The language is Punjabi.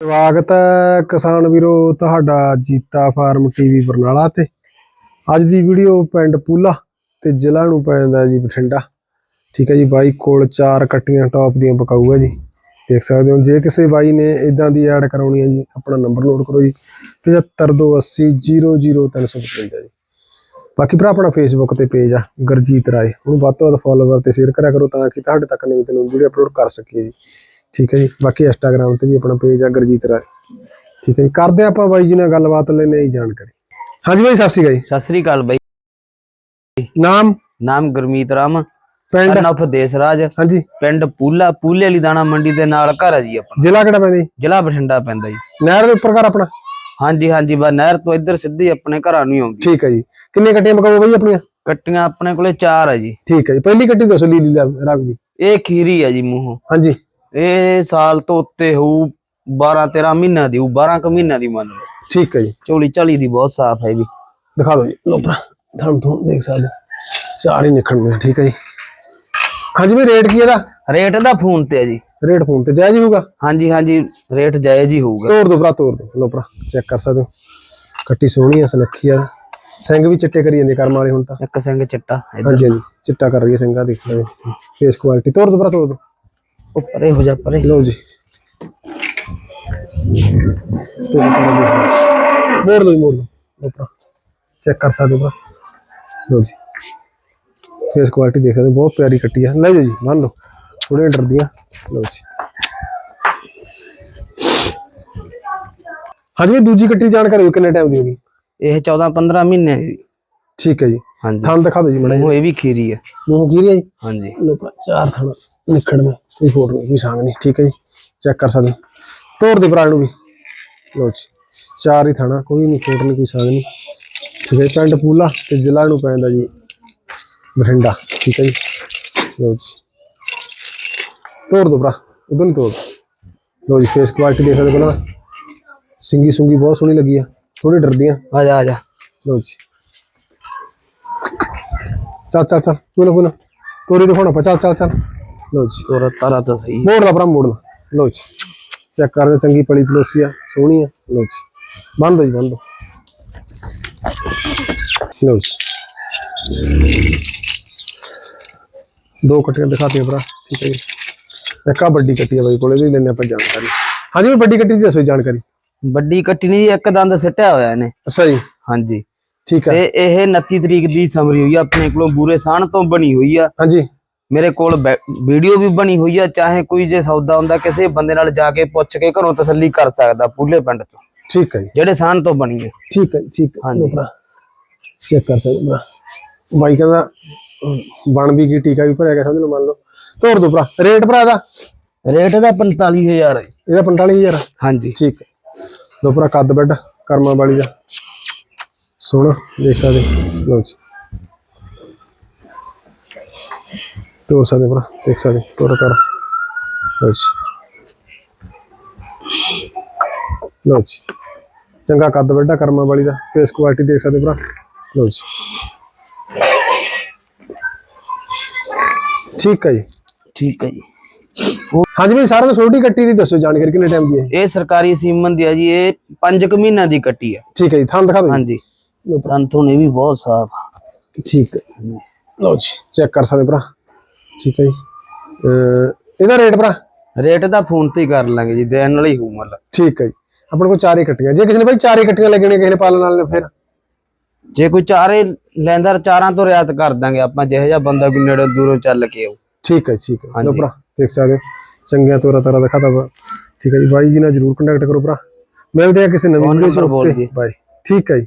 ਸਵਾਗਤ ਹੈ ਕਿਸਾਨ ਵੀਰੋ ਤੁਹਾਡਾ ਜੀਤਾ ਫਾਰਮ ਟੀਵੀ ਬਰਨਾਲਾ ਤੇ। ਅੱਜ ਦੀ ਵੀਡੀਓ ਪਿੰਡ ਪੂਲਾ ਤੇ ਜ਼ਿਲ੍ਹਾ ਨੂੰ ਪੈ ਜਾਂਦਾ ਜੀ ਬਠਿੰਡਾ। ਠੀਕ ਹੈ ਜੀ, ਬਾਈ ਕੋਲ ਚਾਰ ਕੱਟੀਆਂ ਟੌਪ ਦੀਆਂ ਪਕਾਊ ਹੈ ਜੀ। ਦੇਖ ਸਕਦੇ ਹੋ, ਜੇ ਕਿਸੇ ਬਾਈ ਨੇ ਇਦਾਂ ਦੀ ਐਡ ਕਰਾਉਣੀ ਹੈ ਜੀ, ਆਪਣਾ ਨੰਬਰ ਨੋਟ ਕਰੋ ਜੀ। 7528000355 ਜੀ। ਬਾਕੀ ਭਰਾ, ਆਪਣਾ ਫੇਸਬੁੱਕ ਤੇ ਪੇਜ ਆ, ਗੁਰਜੀਤ ਰਾਏ। ਉਹਨੂੰ ਵੱਧ ਤੋਂ ਵੱਧ ਫੋਲੋਵਰ ਤੇ ਸ਼ੇਅਰ ਕਰਿਆ ਕਰੋ ਤਾਂ ਕਿ ਤੁਹਾਡੇ ਤੱਕ ਨਵੀਂ ਤੋਂ ਨਵੀਂ ਵੀਡੀਓ ਅਪਲੋਡ ਕਰ ਸਕੀਏ ਜੀ। ਠੀਕ ਹੈ ਜੀ। ਬਾਕੀ ਇੰਸਟਾਗ੍ਰam ਤੇ ਵੀ ਆਪਣਾ ਪੇਜ ਆ ਗੁਰਜੀਤ ਰਾਏ। ਠੀਕ ਹੈ ਜੀ। ਕਰਦੇ ਆਪਾਂ ਬਾਈ ਜੀ ਨਾਲ ਗੱਲਬਾਤ ਲੈਣੇ ਹੀ ਜਾਣਕਾਰੀ। ਹਾਂਜੀ ਬਾਈ ਸਤਿ ਸ਼੍ਰੀ ਅਕਾਲ ਸਤਿ ਸ੍ਰੀ ਅਕਾਲ ਬਾਈ। ਜੀ ਨਾਮ? ਨਾਮ ਗੁਰਮੀਤ ਰਾਮ। ਪਿੰਡ? ਅਨਫ ਦੇਸਰਾਜ। ਹਾਂਜੀ। ਪਿੰਡ ਪੂਲਾ ਪੂਲੇ ਵਾਲੀ ਦਾਣਾ ਮੰਡੀ ਦੇ ਨਾਲ ਘਰ ਹੈ ਜੀ ਆਪਣਾ। ਜ਼ਿਲ੍ਹਾ ਕਿਹੜਾ ਪੈਂਦਾ ਜੀ? ਜ਼ਿਲ੍ਹਾ ਬਠਿੰਡਾ ਪੈਂਦਾ ਜੀ। ਨਹਿਰ ਦੇ ਉੱਪਰ ਘਰ ਆਪਣਾ? ਹਾਂਜੀ ਹਾਂਜੀ ਬਾ ਨਹਿਰ ਤੋਂ ਇੱਧਰ ਸਿੱਧੀ ਆਪਣੇ ਘਰਾਂ ਨੂੰ ਹੀ ਆਉਂਦੀ। ਠੀਕ ਹੈ ਜੀ। ਕਿੰਨੇ ਕੱਟੀਆਂ ਪਕਾਓ ਬਾਈ ਆਪਣੀਆਂ? ਕੱਟੀਆਂ ਆਪਣੇ ਕੋਲੇ ਚਾਰ ਹੈ ਜੀ। ਠੀਕ ਹੈ ਜੀ। ਪਹਿਲੀ ਕੱਟੀ ਦੱਸੋ ਲੀਲੀ ਰਵ ਦੀ ਇਹ ਖੀਰੀ ਹੈ ਜੀ ਮੂੰਹੋਂ। ਹਾਂਜੀ। ਇਹ ਸਾਲ ਤੋਂ ਉੱਤੇ ਹੋਊ 12 13 ਮਹੀਨਿਆਂ ਦੀ ਹੋਊ 12 ਕੁ ਮਹੀਨਿਆਂ ਦੀ ਮੰਨ ਲਓ। ਠੀਕ ਹੈ ਜੀ। ਚੋਲੀ ਚਾਲੀ ਦੀ ਬਹੁਤ ਸਾਫ਼ ਹੈ ਵੀ। ਦਿਖਾ ਦਿਓ ਜੀ। ਲੋ ਭਰਾ ਤੁਹਾਨੂੰ ਤੋਂ ਦੇਖ ਸਕਦੇ। ਚਾਰ ਹੀ ਨਿਕਲਣਗੇ ਠੀਕ ਹੈ ਜੀ। ਹਾਂਜੀ ਵੀ ਰੇਟ ਕੀ ਇਹਦਾ? ਰੇਟ ਦਾ ਫੋਨ ਤੇ ਹੈ ਜੀ। ਰੇਟ ਫੋਨ ਤੇ ਜਾਇਜ਼ ਹੀ ਹੋਊਗਾ? ਹਾਂਜੀ ਹਾਂਜੀ ਰੇਟ ਜਾਇਜ਼ ਹੀ ਹੋਊਗਾ। ਤੋੜ ਦੋ ਭਰਾ ਤੋੜ ਦੋ ਲੋ ਭਰਾ ਚੈੱਕ ਕਰ ਸਕਦੇ ਹੋ। ਕੱਟੀ ਸੋਹਣੀ ਆ ਸੁਨੱਖੀ ਆ। ਸਿੰਘ ਵੀ ਚਿੱਟੇ ਕਰੀ ਜਾਂਦੇ ਕਰਮ ਵਾਲੇ ਹੁਣ ਤਾਂ। ਇੱਕ ਸਿੰਘ ਚਿੱਟਾ ਹਾਂਜੀ ਹਾਂਜੀ ਚਿੱਟਾ ਕਰ ਰਹੀ ਹੈ ਸਿੰਘਾ ਦੇਖ ਸਕਦੇ ਫੇਸ ਕੁਆਲਿਟੀ ਤੋੜ ਦੋ ਭਰਾ ਤੋੜ ਦੋ ਉਹ ਪਰੇ ਹੋ ਜਾ ਪਰੇ। ਲਓ ਜੀ। ਮੋੜ ਦੋ ਜੀ, ਮੋੜ ਲਓ। ਭਰਾ। ਚੈੱਕ ਕਰ ਸਕਦੇ ਹੋ ਭਰਾ? ਲਓ ਜੀ। ਫੇਸ ਕੁਆਲਿਟੀ ਦੇਖ ਸਕਦੇ ਹੋ, ਬਹੁਤ ਪਿਆਰੀ ਕੱਟੀ ਆ। ਲੈ ਜਾਓ ਜੀ ਮੰਨ ਲਓ। ਥੋੜੀਆਂ ਡਰਦੀਆਂ। ਲਓ ਜੀ। ਹਾਂਜੀ ਵੀ ਦੂਜੀ ਕੱਟੀ ਦੀ ਜਾਣਕਾਰੀ ਦਿਓ, ਕਿੰਨੇ ਟਾਈਮ ਦੀ ਹੋਗੀ ਇਹ 14 15 ਮਹੀਨੇ ਦੀ। ਠੀਕ ਹੈ ਜੀ। ਹਾਂਜੀ। ਥਣ ਦਿਖਾ ਦਿਓ ਜੀ ਮੜਾ ਉਹ ਇਹ ਵੀ ਖੀਰੀ ਹੈ ਮੂੰਹ ਕੀ ਰਿਹਾ ਜੀ? ਹਾਂਜੀ। ਲੋ ਭਰਾ ਚਾਰ ਥਣ ਨਿਕੜ ਮੇ ਕੋਈ ਫੋਟੋ ਕੋਈ ਸੰਗ ਨਹੀਂ ਠੀਕ ਹੈ ਜੀ ਚੈੱਕ ਕਰ ਸਕਦੇ। ਤੋੜ ਦੇ ਭਰਾ ਨੂੰ ਵੀ। ਲੋ ਜੀ ਚਾਰ ਹੀ ਥਾਣਾ ਕੋਈ ਨਹੀਂ ਫੋਟੋ ਨਹੀਂ ਕੋਈ ਸੰਗ ਨਹੀਂ। ਠੀਕ ਹੈ ਪਿੰਡ ਪੂਲਾ ਤੇ ਜ਼ਿਲ੍ਹਾ ਨੂੰ ਪੈਂਦਾ ਜੀ ਬਠਿੰਡਾ ਠੀਕ ਹੈ ਜੀ। ਲੋ ਜੀ ਤੋੜ ਦੋ ਭਰਾ ਉਦੋਂ ਤੋੜ ਲੋ ਜੀ ਫੇਸ ਕੁਆਲਿਟੀ ਦੇਖ ਸਕਦੇ ਪਹਿਲਾਂ ਸਿੰਗੀ ਸੁੰਗੀ ਬਹੁਤ ਸੋਹਣੀ ਲੱਗੀ ਆ ਥੋੜੀ ਡਰਦੀਆਂ ਆ। ਜਾ ਆ ਜਾ। ਲੋ ਜੀ। ਚੱਲ ਚੱਲ ਚੱਲ ਕੋਈ ਨਾ ਕੋਈ ਨਾ। ਤੋਰੀ ਦਿਖਾਉਣਾ ਪਾ ਚੱਲ ਚੱਲ ਚੱਲ। ਲੋ ਜੀ ਤੋਰਾ ਤਾਰਾ ਤਾਂ ਸਹੀ ਮੋੜ ਦਾ ਭਰਾ ਮੋੜ ਦਾ ਲੋ ਜੀ ਚੈੱਕ ਕਰਦੇ ਚੰਗੀ ਪਲੀ ਪਲੋਸੀ ਆ ਸੋਹਣੀ ਆ। ਲੋ ਜੀ ਬੰਦ ਹੋ ਜੀ ਬੰਦ ਲੋ ਜੀ। ਦੋ ਕਟੀਆਂ ਦਿਖਾਤੀਆਂ ਭਰਾ ਠੀਕ ਹੈ ਜੀ। ਇੱਕ ਆ ਵੱਡੀ ਕੱਟੀ ਆ ਬਾਈ ਕੋਲੇ ਦੀ ਲੈਣੇ ਆਪਾਂ ਜਾਣਕਾਰੀ। ਹਾਂਜੀ ਵੀ ਵੱਡੀ ਕੱਟੀ ਦੀ ਦੱਸੋ ਜਾਣਕਾਰੀ। ਵੱਡੀ ਕੱਟੀ ਨਹੀਂ ਇੱਕ ਦੰਦ ਸਿੱਟਿਆ ਹੋਇਆ ਇਹਨੇ। ਅੱਛਾ ਜੀ। ਹਾਂਜੀ। ਠੀਕ ਹੈ ਤੇ ਇਹ 29 ਤਰੀਕ ਦੀ ਸਮਰੀ ਹੋਈ ਆ ਆਪਣੇ ਕੋਲੋਂ ਬੂਰੇ ਸਾਹਣ ਤੋਂ ਬਣੀ ਹੋਈ ਆ। ਹਾਂਜੀ। ਮੇਰੇ ਕੋਲ ਵੀਡੀਓ ਵੀ ਬਣੀ ਹੋਈ ਆ ਚਾਹੇ ਕੋਈ ਜੇ ਸੌਦਾ ਹੁੰਦਾ ਕਿਸੇ ਬੰਦੇ ਨਾਲ ਜਾ ਕੇ ਪੁੱਛ ਕੇ ਘਰੋਂ ਤਸੱਲੀ ਕਰ ਸਕਦਾ ਪੂਲੇ ਪਿੰਡ ਤੋਂ। ਠੀਕ ਹੈ ਜੀ। ਜਿਹੜੇ ਸਾਹਣ ਤੋਂ ਬਣੀ ਹੈ ਠੀਕ ਹੈ ਠੀਕ ਹੈ। ਹਾਂਜੀ। ਚੈੱਕ ਕਰ ਸਕਦੇ ਭਰਾ। ਬਾਈ ਕਹਿੰਦਾ ਬਣ ਵੀ ਗਈ ਟੀਕਾ ਵੀ ਭਰਿਆ ਗਿਆ ਸਮਝ ਲਓ ਮੰਨ ਲਓ। ਤੋੜ ਦੋ ਭਰਾ। ਰੇਟ ਭਰਾ ਦਾ? ਰੇਟ ਦਾ 45000 ਹੈ ਇਹਦਾ 45000 ਹਾਂਜੀ। ਠੀਕ ਹੈ। ਲਓ ਭਰਾ ਕੱਦ ਬੈੱਡ ਕਰਮਾ ਵਾਲੀ ਦਾ। ਸੋਹਣਾ ਦੇਖ ਸਕਦੇ। ਲਓ ਜੀ। ਤੋੜ ਸਕਦੇ ਭਰਾ ਦੇਖ ਸਕਦੇ ਤੋੜ ਕਰ। ਲਓ ਜੀ। ਚੰਗਾ ਕੱਦ ਬੈੱਡਾ ਕਰਮਾ ਵਾਲੀ ਦਾ ਫੇਸ ਕੁਆਲਿਟੀ ਦੇਖ ਸਕਦੇ ਭਰਾ। ਜੀ। ਠੀਕ ਹੈ ਜੀ। ਠੀਕ ਹੈ ਜੀ। ਹਾਂਜੀ ਵੀ ਸਾਰਿਆਂ ਨੂੰ ਛੋਟੀ ਕੱਟੀ ਦੀ ਦੱਸੋ ਜਾਣਕਾਰੀ ਕਿੰਨੇ ਟਾਈਮ ਦੀ ਹੈ? ਇਹ ਸਰਕਾਰੀ ਸੀਮਨ ਦੀ ਆ ਜੀ ਇਹ 5 ਕੁ ਮਹੀਨਿਆਂ ਦੀ ਕੱਟੀ ਆ ਠੀਕ ਹੈ ਜੀ ਥਾਂ ਦਿਖਾ ਦਿਓ ਜੀ। ਹਾਂਜੀ। ਲਓ ਭਰਾ। ਦੰਦ ਨੇ ਵੀ ਬਹੁਤ ਸਾਫ਼ ਠੀਕ ਹੈ। ਲਓ ਜੀ ਚੈੱਕ ਕਰ ਸਕਦੇ ਭਰਾ। ਠੀਕ ਹੈ ਜੀ। ਅਹ ਇਹਦਾ ਰੇਟ ਭਰਾ? ਰੇਟ ਦਾ ਫੋਨ ਤੇ ਹੀ ਕਰ ਲਾਂਗੇ ਜੀ ਦੇਣ ਵਾਲੀ ਹੋਊ ਮਤਲਬ ਠੀਕ ਹੈ ਜੀ। ਆਪਣੇ ਕੋਲ ਚਾਰੇ ਕੱਟੀਆਂ। ਜੇ ਕਿਸੇ ਨੇ ਭਾਈ ਚਾਰੇ ਕੱਟੀਆਂ ਲੱਗਣੀਆਂ ਕਿਸੇ ਨੇ ਪਾਲਣ ਵਾਲੇ ਨੇ ਫਿਰ? ਜੇ ਕੋਈ ਚਾਰੇ ਲੈਂਦਾ ਚਾਰਾਂ ਤੋਂ ਰਿਆਤ ਕਰ ਦਾਂਗੇ ਆਪਾਂ ਜਿਹੋ ਜਿਹਾ ਬੰਦਾ ਕੋਈ ਨੇੜੇ ਦੂਰੋਂ ਚੱਲ ਕੇ ਆਉ ਠੀਕ ਹੈ ਠੀਕ ਹੈ। ਹਾਂਜੀ। ਭਰਾ ਦੇਖ ਸਕਦੇ ਹੋ। ਚੰਗਿਆ ਤੋਰਾ ਤਾਰਾ ਦਿਖਾਤਾ ਵਾ ਠੀਕ ਹੈ ਜੀ ਬਾਈ ਜੀ ਨਾਲ ਜਰੂਰ ਕੰਟੈਕਟ ਕਰੋ ਭਰਾ। ਮਿਲਦੇ ਆ ਕਿਸੇ ਨਵੀਂ ਵੀਡੀਓ ਚ ਨੰਬਰ ਬੋਲ ਓਕੇ ਦਿਓ। ਬਾਈ ਠੀਕ ਹੈ ਜੀ।